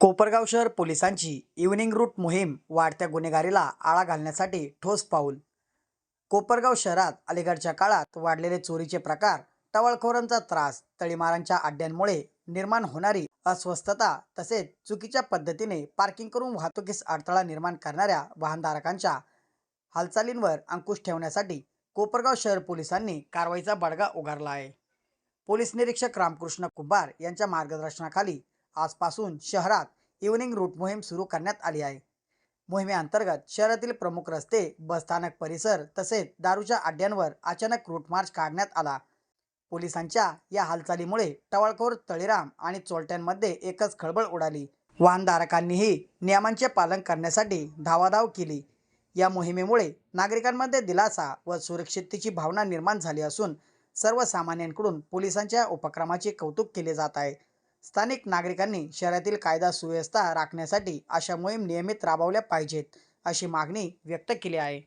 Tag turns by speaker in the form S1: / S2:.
S1: कोपरगाव शहर पोलिसांची evening route मोहीम वाढत्या गुन्हेगारीला आळा घालण्यासाठी ठोस पाऊल. कोपरगाव शहरात अलीकडच्या काळात वाढलेले चोरीचे प्रकार टवळखोरांचा त्रास तळीमारांच्या अड्ड्यांमुळे निर्माण होणारी अस्वस्थता तसेच चुकीच्या पद्धतीने पार्किंग करून वाहतुकीस अडथळा निर्माण करणाऱ्या वाहनधारकांच्या हालचालींवर अंकुश ठेवण्यासाठी कोपरगाव शहर पोलिसांनी कारवाईचा बडगा उगारला आहे. पोलीस निरीक्षक रामकृष्ण कुंभार यांच्या मार्गदर्शनाखाली आजपासून शहरात इव्हनिंग रूट मोहीम सुरू करण्यात आली आहे. मोहिमेअंतर्गत शहरातील प्रमुख रस्ते बसस्थानक परिसर तसेच दारूच्या अड्ड्यांवर अचानक रूट मार्च काढण्यात आला. पोलिसांच्या या हालचालीमुळे टवाळखोर तळीराम आणि चोलट्यांमध्ये एकच खळबळ उडाली. वाहनधारकांनीही नियमांचे पालन करण्यासाठी धावाधाव केली. या मोहिमेमुळे नागरिकांमध्ये दिलासा व सुरक्षिततेची भावना निर्माण झाली असून सर्वसामान्यांकडून पोलिसांच्या उपक्रमाचे कौतुक केले जात आहे. स्थानिक नागरिकांनी शहरातील कायदा सुव्यवस्था राखण्यासाठी अशा मोहीम नियमित राबवल्या पाहिजेत अशी मागणी व्यक्त केली आहे.